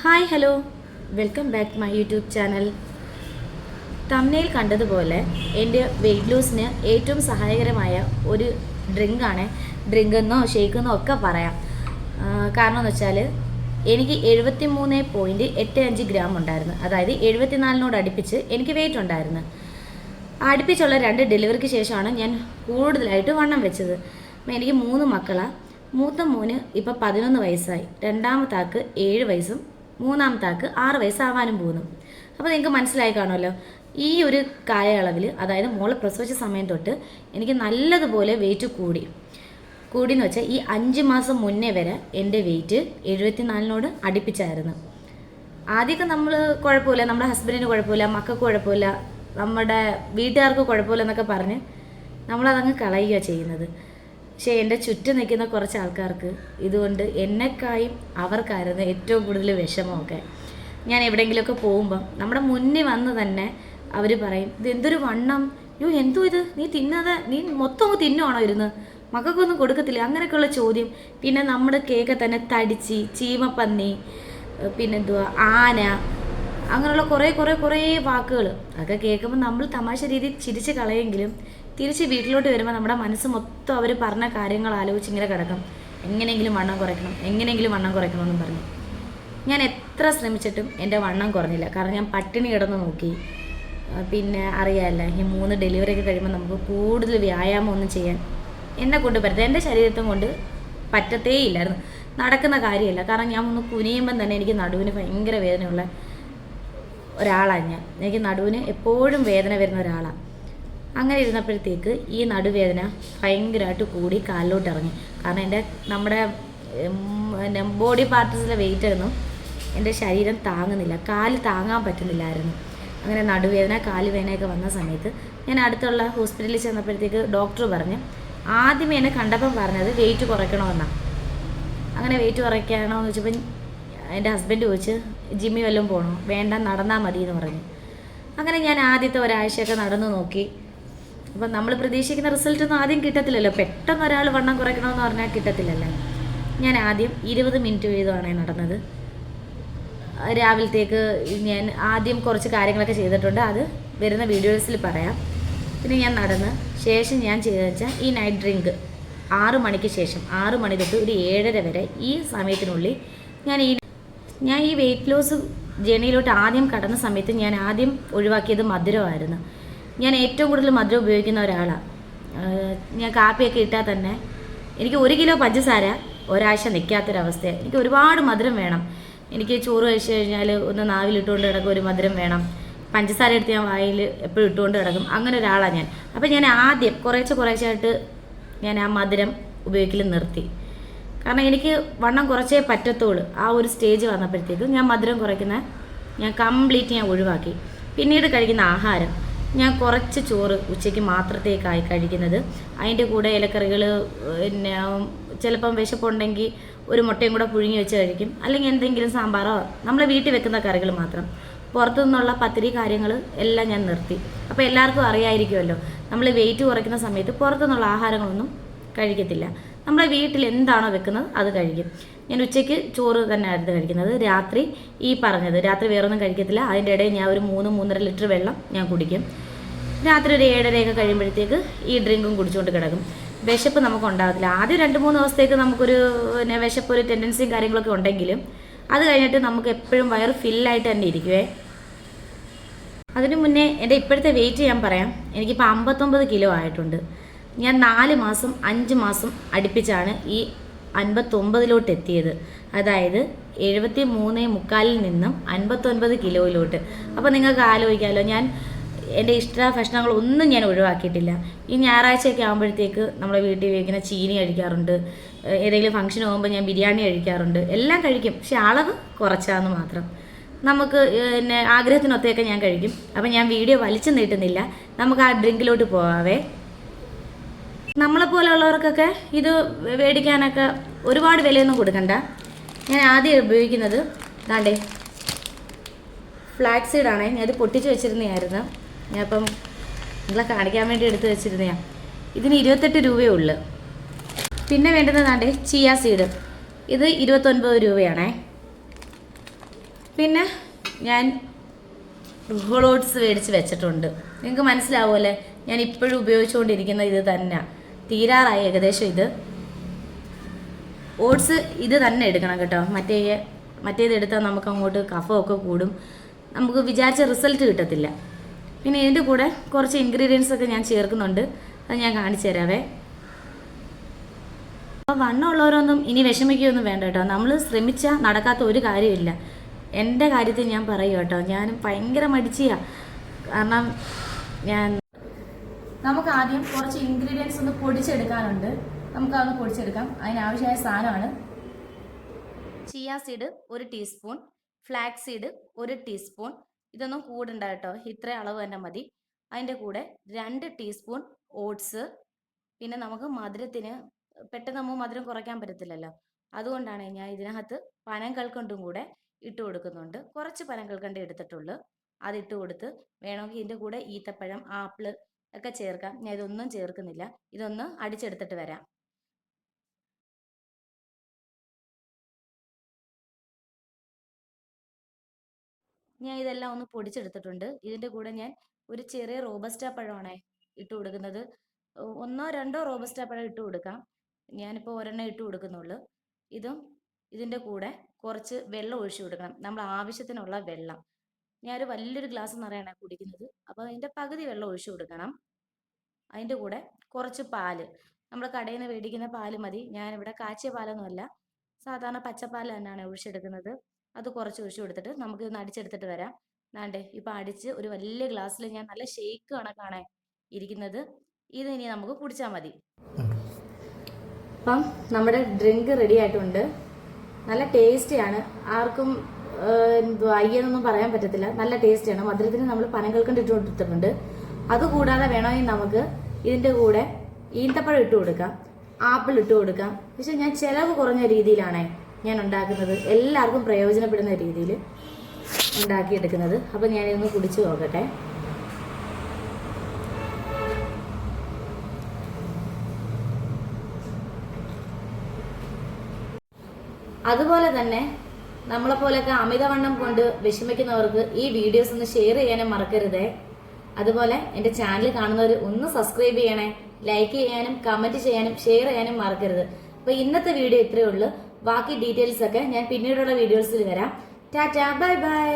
Hi hello. Welcome back my YouTube channel. തമ്മനയിൽ കണ്ടതുപോലെ എന്റെ wait ലൂസിന് ഏറ്റവും സഹായകരമായ ഒരു ഡ്രിങ്കാണ് ഡ്രിങ്കെന്നോ ഷേക്കെന്നോ ഒക്കെ പറയാം. കാരണം എന്ന് വെച്ചാൽ എനിക്ക് എഴുപത്തി മൂന്ന് പോയിന്റ് എട്ട് അഞ്ച് ഗ്രാം ഉണ്ടായിരുന്നു. അതായത് എഴുപത്തിനാലിനോട് അടുപ്പിച്ച് എനിക്ക് വെയിറ്റ് ഉണ്ടായിരുന്നു. അടുപ്പിച്ചുള്ള രണ്ട് ഡെലിവറിക്ക് ശേഷമാണ് ഞാൻ കൂടുതലായിട്ട് വണ്ണം വെച്ചത്. എനിക്ക് മൂന്ന് മക്കളാണ് മൂത്ത മോന് ഇപ്പം പതിനൊന്ന് വയസ്സായി. രണ്ടാമത്തെ ആൾക്ക് ഏഴ് വയസ്സും മൂന്നാമത്തെ ആൾക്ക് ആറ് വയസ്സാവാനും പോകുന്നു. അപ്പോൾ നിങ്ങൾക്ക് മനസ്സിലായി കാണുമല്ലോ ഈ ഒരു കാലയളവിൽ അതായത് മോളെ പ്രസവിച്ച സമയം തൊട്ട് എനിക്ക് നല്ലതുപോലെ വെയിറ്റ് കൂടി. കൂടിയെന്ന് വെച്ചാൽ ഈ അഞ്ച് മാസം മുന്നേ വരെ എന്റെ വെയിറ്റ് എഴുപത്തിനാലിനോട് അടുപ്പിച്ചായിരുന്നു. ആദ്യമൊക്കെ നമ്മൾ കുഴപ്പമില്ല നമ്മുടെ ഹസ്ബൻഡിന് കുഴപ്പമില്ല മക്കൾക്ക് കുഴപ്പമില്ല നമ്മുടെ വീട്ടുകാർക്ക് കുഴപ്പമില്ല എന്നൊക്കെ പറഞ്ഞ് നമ്മളതങ്ങ് കളയുക ചെയ്യുന്നത്. പക്ഷേ എന്റെ ചുറ്റും നിൽക്കുന്ന കുറച്ച് ആൾക്കാർക്ക് ഇതുകൊണ്ട് എന്നെക്കായും അവർക്കായിരുന്നു ഏറ്റവും കൂടുതൽ വിഷമമൊക്കെ. ഞാൻ എവിടെയെങ്കിലുമൊക്കെ പോകുമ്പം നമ്മുടെ മുന്നിൽ വന്ന് തന്നെ അവർ പറയും ഇത് എന്തൊരു വണ്ണം? യോ എന്തോ ഇത്? നീ തിന്നാതെ നീ മൊത്തം തിന്നുവാണോ ഇരുന്ന്? മക്കൾക്കൊന്നും കൊടുക്കത്തില്ല? അങ്ങനെയൊക്കെയുള്ള ചോദ്യം. പിന്നെ നമ്മുടെ കേക്ക് തന്നെ തടിച്ച് ചീമപ്പന്നി പിന്നെ പിന്നെന്തുവാ ആന അങ്ങനെയുള്ള കുറേ കുറേ കുറേ വാക്കുകൾ അതൊക്കെ കേൾക്കുമ്പോൾ നമ്മൾ തമാശ രീതിയിൽ ചിരിച്ച് കളയെങ്കിലും തിരിച്ച് വീട്ടിലോട്ട് വരുമ്പോൾ നമ്മുടെ മനസ്സ് മൊത്തം അവർ പറഞ്ഞ കാര്യങ്ങൾ ആലോചിച്ച് ഇങ്ങനെ കിടക്കും. എങ്ങനെയെങ്കിലും വണ്ണം കുറയ്ക്കണം എങ്ങനെയെങ്കിലും വണ്ണം കുറയ്ക്കണം എന്നും പറഞ്ഞു. ഞാൻ എത്ര ശ്രമിച്ചിട്ടും എന്റെ വണ്ണം കുറഞ്ഞില്ല. കാരണം ഞാൻ പട്ടിണി കിടന്ന് നോക്കി. പിന്നെ അറിയാമല്ല ഈ മൂന്ന് ഡെലിവറി ഒക്കെ കഴിയുമ്പോൾ നമുക്ക് കൂടുതൽ വ്യായാമം ഒന്നും ചെയ്യാൻ എന്നെ കൊണ്ട് പറ്റത്തില്ല. എന്റെ ശരീരത്തും കൊണ്ട് പറ്റത്തേ ഇല്ലായിരുന്നു. നടക്കുന്ന കാര്യമല്ല. കാരണം ഞാൻ ഒന്ന് കുനിയുമ്പം തന്നെ എനിക്ക് നടുവിന് ഭയങ്കര വേദനയുള്ള ഒരാളാണ് ഞാൻ. എനിക്ക് നടുവിന് എപ്പോഴും വേദന വരുന്ന ഒരാളാണ് അങ്ങനെ ഇരുന്നപ്പോഴത്തേക്ക് ഈ നടുവേദന ഭയങ്കരമായിട്ട് കൂടി കാലിലോട്ട് ഇറങ്ങി കാരണം എന്റെ നമ്മുടെ പിന്നെ ബോഡി പാർട്സിലെ വെയിറ്റ് ഒന്നും എന്റെ ശരീരം താങ്ങുന്നില്ല. കാൽ താങ്ങാൻ പറ്റുന്നില്ലായിരുന്നു. അങ്ങനെ നടുവേദന കാൽ വേദനയൊക്കെ വന്ന സമയത്ത് ഞാൻ അടുത്തുള്ള ഹോസ്പിറ്റലിൽ ചെന്നപ്പോഴത്തേക്ക് ഡോക്ടർ പറഞ്ഞു ആദ്യമേ എന്നെ കണ്ടപ്പം പറഞ്ഞത് വെയിറ്റ് കുറയ്ക്കണമെന്നാണ് അങ്ങനെ വെയിറ്റ് കുറയ്ക്കണമെന്ന് വെച്ചപ്പോൾ എന്റെ ഹസ്ബൻഡ് ചോദിച്ച് ജിമ്മി വല്ലതും പോകണോ വേണ്ട നടന്നാൽ മതി എന്ന് പറഞ്ഞു. അങ്ങനെ ഞാൻ ആദ്യത്തെ ഒരാഴ്ചയൊക്കെ നടന്നു നോക്കി. അപ്പം നമ്മൾ പ്രതീക്ഷിക്കുന്ന റിസൾട്ട് ഒന്നും ആദ്യം കിട്ടത്തില്ലല്ലോ. പെട്ടെന്ന് ഒരാൾ വണ്ണം കുറയ്ക്കണമെന്ന് പറഞ്ഞാൽ കിട്ടത്തില്ലല്ലോ. ഞാൻ ആദ്യം ഇരുപത് മിനിറ്റ് വീതമാണ് നടന്നത്. രാവിലത്തേക്ക് ഞാൻ ആദ്യം കുറച്ച് കാര്യങ്ങളൊക്കെ ചെയ്തിട്ടുണ്ട്. അത് വരുന്ന വീഡിയോസിൽ പറയാം. പിന്നെ ഞാൻ നടന്ന് ശേഷം ഞാൻ ചെയ്തതെന്ന് വെച്ചാൽ ഈ നൈറ്റ് ഡ്രിങ്ക് ആറ് മണിക്ക് ശേഷം ആറ് മണി തൊട്ട് ഒരു ഏഴര വരെ ഈ സമയത്തിനുള്ളിൽ ഞാൻ ഈ ഞാൻ ഈ വെയിറ്റ് ലോസ് ജേണിയിലോട്ട് ആദ്യം കടന്ന സമയത്ത് ഞാൻ ആദ്യം ഒഴിവാക്കിയത് മധുരമായിരുന്നു. ഞാൻ ഏറ്റവും കൂടുതൽ മധുരം ഉപയോഗിക്കുന്ന ഒരാളാണ് ഞാൻ കാപ്പിയൊക്കെ ഇട്ടാൽ തന്നെ എനിക്ക് ഒരു കിലോ പഞ്ചസാര ഒരാഴ്ച നിൽക്കാത്തൊരവസ്ഥയാണ് എനിക്ക് ഒരുപാട് മധുരം വേണം. എനിക്ക് ചോറ് കഴിച്ചു കഴിഞ്ഞാൽ ഒന്ന് നാവിലിട്ടുകൊണ്ട് കിടക്കും ഒരു മധുരം വേണം. പഞ്ചസാര എടുത്ത് ഞാൻ വായിൽ എപ്പോഴും ഇട്ടുകൊണ്ട് കിടക്കും. അങ്ങനെ ഒരാളാണ് ഞാൻ. അപ്പം ഞാൻ ആദ്യം കുറേശ്ശെ കുറേശ്ശായിട്ട് ഞാൻ ആ മധുരം ഉപയോഗിക്കൽ നിർത്തി. കാരണം എനിക്ക് വണ്ണം കുറച്ചേ പറ്റത്തുള്ളൂ. ആ ഒരു സ്റ്റേജ് വന്നപ്പോഴത്തേക്കും ഞാൻ മധുരം കുറയ്ക്കുന്ന ഞാൻ കംപ്ലീറ്റ് ഞാൻ ഒഴിവാക്കി. പിന്നീട് കഴിക്കുന്ന ആഹാരം. ഞാൻ കുറച്ച് ചോറ് ഉച്ചയ്ക്ക് മാത്രത്തേക്കായി കഴിക്കുന്നത്. അതിന്റെ കൂടെ ഇലക്കറികൾ പിന്നെ ചിലപ്പം വിശപ്പുണ്ടെങ്കിൽ ഒരു മുട്ടയും കൂടെ പുഴുങ്ങി വെച്ച് കഴിക്കും. അല്ലെങ്കിൽ എന്തെങ്കിലും സാമ്പാറോ നമ്മളെ വീട്ടിൽ വെക്കുന്ന കറികൾ മാത്രം. പുറത്തു നിന്നുള്ള പത്തിരി കാര്യങ്ങൾ എല്ലാം ഞാൻ നിർത്തി. അപ്പോൾ എല്ലാവർക്കും അറിയായിരിക്കുമല്ലോ നമ്മൾ വെയിറ്റ് കുറയ്ക്കുന്ന സമയത്ത് പുറത്തു നിന്നുള്ള ആഹാരങ്ങളൊന്നും കഴിക്കത്തില്ല. നമ്മളെ വീട്ടിൽ എന്താണോ വെക്കുന്നത് അത് കഴിക്കും. ഞാൻ ഉച്ചയ്ക്ക് ചോറ് തന്നെ ആയിരുന്നു കഴിക്കുന്നത്. രാത്രി ഈ പറഞ്ഞത് രാത്രി വേറൊന്നും കഴിക്കത്തില്ല. അതിന്റെ ഇടയിൽ ഞാൻ ഒരു മൂന്ന് മൂന്നര ലിറ്റർ വെള്ളം ഞാൻ കുടിക്കും. രാത്രി ഒരു ഏഴരയൊക്കെ കഴിയുമ്പോഴത്തേക്ക് ഈ ഡ്രിങ്കും കുടിച്ചുകൊണ്ട് കിടക്കും. വിശപ്പ് നമുക്ക് ഉണ്ടാകത്തില്ല. ആദ്യം രണ്ട് മൂന്ന് ദിവസത്തേക്ക് നമുക്കൊരു പിന്നെ വിശപ്പ് ഒരു ടെൻഡൻസിയും കാര്യങ്ങളൊക്കെ ഉണ്ടെങ്കിലും അത് കഴിഞ്ഞിട്ട് നമുക്ക് എപ്പോഴും വയറ് ഫില്ലായിട്ട് തന്നെ ഇരിക്കുവേ. അതിനു മുന്നേ എന്റെ ഇപ്പോഴത്തെ വെയിറ്റ് ഞാൻ പറയാം. എനിക്കിപ്പോൾ അമ്പത്തൊമ്പത് കിലോ ആയിട്ടുണ്ട്. ഞാൻ നാല് മാസം അഞ്ച് മാസം അടുപ്പിച്ചാണ് ഈ അൻപത്തൊമ്പതിലോട്ട് എത്തിയത്. അതായത് എഴുപത്തി മൂന്ന് മുക്കാലിൽ നിന്നും അൻപത്തൊൻപത് കിലോയിലോട്ട്. അപ്പോൾ നിങ്ങൾക്ക് ആലോചിക്കാമല്ലോ ഞാൻ എന്റെ ഇഷ്ട ഭക്ഷണങ്ങളൊന്നും ഞാൻ ഒഴിവാക്കിയിട്ടില്ല. ഈ ഞായറാഴ്ചയൊക്കെ ആകുമ്പോഴത്തേക്ക് നമ്മുടെ വീട്ടിൽ ഉപയോഗിക്കുന്ന ചീനി കഴിക്കാറുണ്ട് ഏതെങ്കിലും ഫംഗ്ഷൻ പോകുമ്പോൾ ഞാൻ ബിരിയാണി കഴിക്കാറുണ്ട് എല്ലാം കഴിക്കും. പക്ഷെ അളവ് കുറച്ചാന്ന് മാത്രം. നമുക്ക് പിന്നെ ആഗ്രഹത്തിനൊത്തയൊക്കെ ഞാൻ കഴിക്കും. അപ്പം ഞാൻ വീഡിയോ വലിച്ചു നീട്ടുന്നില്ല. നമുക്ക് ആ ഡ്രിങ്കിലോട്ട് പോവാവേ. നമ്മളെപ്പോലെയുള്ളവർക്കൊക്കെ ഇത് മേടിക്കാനൊക്കെ ഒരുപാട് വിലയൊന്നും കൊടുക്കണ്ട. ഞാൻ ആദ്യം ഉപയോഗിക്കുന്നത് ദാണ്ടേ ഫ്ലാക്സ് ഞാൻ ഇത് പൊട്ടിച്ച് വെച്ചിരുന്നതായിരുന്നു. ഇപ്പം നിങ്ങളെ കാണിക്കാൻ വേണ്ടി എടുത്ത് വെച്ചിരുന്നതാണ് ഇതിന് ഇരുപത്തെട്ട് രൂപയേ ഉള്ളൂ. പിന്നെ വേണ്ടുന്നതാണ്ടേ ചിയ സീഡ് ഇത് ഇരുപത്തൊൻപത് രൂപയാണേ. പിന്നെ ഞാൻ ഓട്സ് മേടിച്ച് വെച്ചിട്ടുണ്ട്. നിങ്ങൾക്ക് മനസ്സിലാവുമല്ലേ? ഞാൻ ഇപ്പോഴും ഉപയോഗിച്ചുകൊണ്ടിരിക്കുന്ന ഇത് തന്നെ. തീരാറായി ഏകദേശം ഇത്. ഓട്സ് ഇത് തന്നെ എടുക്കണം കേട്ടോ. മറ്റേ മറ്റേത് എടുത്താൽ നമുക്ക് അങ്ങോട്ട് കഫമൊക്കെ കൂടും. നമുക്ക് വിചാരിച്ച റിസൾട്ട് കിട്ടത്തില്ല. പിന്നെ ഇതിന്റെ കൂടെ കുറച്ച് ഇൻഗ്രീഡിയൻസ് ഒക്കെ ഞാൻ ചേർക്കുന്നുണ്ട്. അത് ഞാൻ കാണിച്ചു തരാവേ. അപ്പോൾ വണ്ണമുള്ളവരൊന്നും ഇനി വിഷമിക്കുകയൊന്നും വേണ്ട കേട്ടോ. നമ്മൾ ശ്രമിച്ചാൽ നടക്കാത്ത ഒരു കാര്യമില്ല. എന്റെ കാര്യത്തിൽ ഞാൻ പറയും കേട്ടോ. ഞാൻ ഭയങ്കര മടിച്ചിയാണ് കാരണം ഞാൻ നമുക്ക് ആദ്യം കുറച്ച് ഇൻഗ്രീഡിയൻസ് ഒന്ന് പൊടിച്ചെടുക്കാനുണ്ട്. നമുക്ക് അതൊന്ന് പൊടിച്ചെടുക്കാം. അതിനാവശ്യമായ സാധനമാണ് ചിയ സീഡ് ഒരു ടീസ്പൂൺ ഫ്ലാക്സ് സീഡ് ഒരു ടീസ്പൂൺ ഇതൊന്നും കൂടണ്ട കേട്ടോ. ഇത്ര അളവ് തന്നെ മതി. അതിന്റെ കൂടെ രണ്ട് ടീസ്പൂൺ ഓട്സ് പിന്നെ നമുക്ക് മധുരത്തിന് പെട്ടെന്ന് നമുക്ക് മധുരം കുറയ്ക്കാൻ പറ്റത്തില്ലല്ലോ. അതുകൊണ്ടാണ് ഞാൻ ഇതിനകത്ത് പനം കൽക്കണ്ടും കൂടെ ഇട്ട് കൊടുക്കുന്നുണ്ട്. കുറച്ച് പനം കൽക്കണ്ട് എടുത്തിട്ടുള്ളൂ. അതിട്ട് കൊടുത്ത് വേണമെങ്കിൽ ഇതിന്റെ കൂടെ ഈത്തപ്പഴം ആപ്പിൾ ഒക്കെ ചേർക്കാം. ഞാൻ ഇതൊന്നും ചേർക്കുന്നില്ല. ഇതൊന്ന് അടിച്ചെടുത്തിട്ട് വരാം. ഞാൻ ഇതെല്ലാം ഒന്ന് പൊടിച്ചെടുത്തിട്ടുണ്ട്. ഇതിന്റെ കൂടെ ഞാൻ ഒരു ചെറിയ റോബസ്റ്റാ പഴമാണ് ഇട്ട് കൊടുക്കുന്നത്. ഒന്നോ രണ്ടോ റോബസ്റ്റാ പഴം ഇട്ട് കൊടുക്കാം. ഞാനിപ്പോൾ ഒരെണ്ണം ഇട്ട് കൊടുക്കുന്നുള്ളൂ. ഇതും ഇതിന്റെ കൂടെ കുറച്ച് വെള്ളം ഒഴിച്ചു കൊടുക്കണം. നമ്മൾ ആവശ്യത്തിനുള്ള വെള്ളം. ഞാനൊരു വലിയൊരു ഗ്ലാസ് നിറയാണ് കുടിക്കുന്നത്. അപ്പോൾ അതിന്റെ പകുതി വെള്ളം ഒഴിച്ചു കൊടുക്കണം. അതിന്റെ കൂടെ കുറച്ച് പാൽ. നമ്മൾ കടയിൽ നിന്ന് മേടിക്കുന്ന പാൽ മതി. ഞാനിവിടെ കാച്ചിയ പാലൊന്നുമല്ല. സാധാരണ പച്ചപ്പാൽ തന്നെയാണ് ഒഴിച്ചെടുക്കുന്നത്. അത് കുറച്ച് ഒഴിച്ചു കൊടുത്തിട്ട് നമുക്ക് ഇന്ന് അടിച്ചെടുത്തിട്ട് വരാം. നാണ്ടേ ഇപ്പം അടിച്ച് ഒരു വലിയ ഗ്ലാസ്സിൽ ഞാൻ നല്ല ഷേക്ക് കണക്കാണ് ഇരിക്കുന്നത്. ഇത് ഇനി നമുക്ക് കുടിച്ചാൽ മതി. അപ്പം നമ്മുടെ ഡ്രിങ്ക് റെഡി ആയിട്ടുണ്ട്. നല്ല ടേസ്റ്റിയാണ്. ആർക്കും എന്തുവാ അയ്യെന്നൊന്നും പറയാൻ പറ്റത്തില്ല. നല്ല ടേസ്റ്റിയാണ് മധുരത്തിന് നമ്മൾ പനങ്ങൾക്കണ്ട് ഇട്ട് കൊടുത്തിട്ടുണ്ട്. അതുകൂടാതെ വേണമെങ്കിൽ നമുക്ക് ഇതിന്റെ കൂടെ ഈന്തപ്പഴം ഇട്ട് കൊടുക്കാം. ആപ്പിൾ ഇട്ട് കൊടുക്കാം. പക്ഷെ ഞാൻ ചിലവ് കുറഞ്ഞ രീതിയിലാണ് ഞാൻ ഉണ്ടാക്കുന്നത്. എല്ലാവർക്കും പ്രയോജനപ്പെടുന്ന രീതിയിൽ ഉണ്ടാക്കിയെടുക്കുന്നത്. അപ്പം ഞാനിതൊന്ന് കുടിച്ചു നോക്കട്ടെ. അതുപോലെ തന്നെ നമ്മളെപ്പോലൊക്കെ അമിതവണ്ണം കൊണ്ട് വിഷമിക്കുന്നവർക്ക് ഈ വീഡിയോസ് ഒന്ന് ഷെയർ ചെയ്യാനും മറക്കരുതേ. അതുപോലെ എന്റെ ചാനൽ കാണുന്നവർ ഒന്ന് സബ്സ്ക്രൈബ് ചെയ്യണേ ലൈക്ക് ചെയ്യാനും കമന്റ് ചെയ്യാനും ഷെയർ ചെയ്യാനും മറക്കരുത്. അപ്പോൾ ഇന്നത്തെ വീഡിയോ ഇത്രയേ ഉള്ളൂ. ബാക്കി ഡീറ്റെയിൽസ് ഒക്കെ ഞാൻ പിന്നീടുള്ള വീഡിയോസിൽ വരാം. Tata bye bye